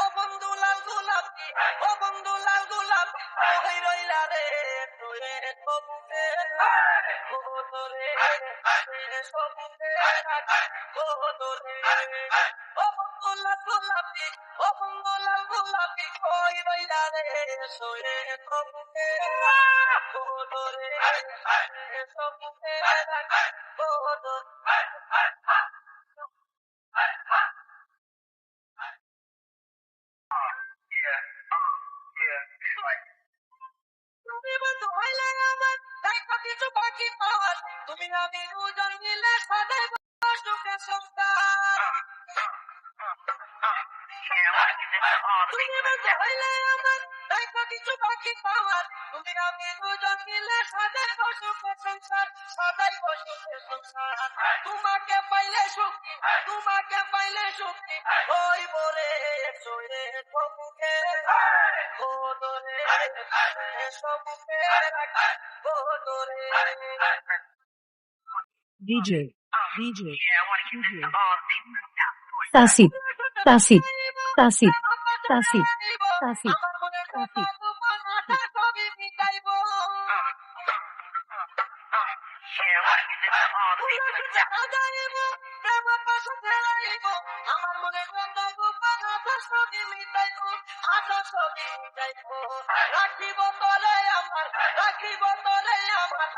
ও বন্ধু লাল গোলাপি, ও বন্ধু লাল গোলাপি ওই রইলা রে তোরে সবুকে ও তোরে সবুকে ও তোরে ও বন্ধু লাল গোলাপি, ও বন্ধু লাল গোলাপি ওই রইলা রে তোরে সবুকে ও তোরে সবুকে ও তোরে কিছু বাকি পাওয়ার তুমি আমি দুজন মিলে সদাই সুখে সংসার। তুমি বন্ধু হইলে আমার দেখো কিছু বাকি পাওয়ার। তুমি আমি দুজন মিলে সদাই সুখে সংসার সদাই সুখে সংসার। তোমাকে পাইলে সুখী তোমাকে পাইলে সুখী। ওই বলে সবুকে DJ, DJ, DJ. Tasib, Tasib, Tasib, Tasib, Tasib, Tasib. আমার মনে রাখিব তলে আমার রাখিব তলে আমার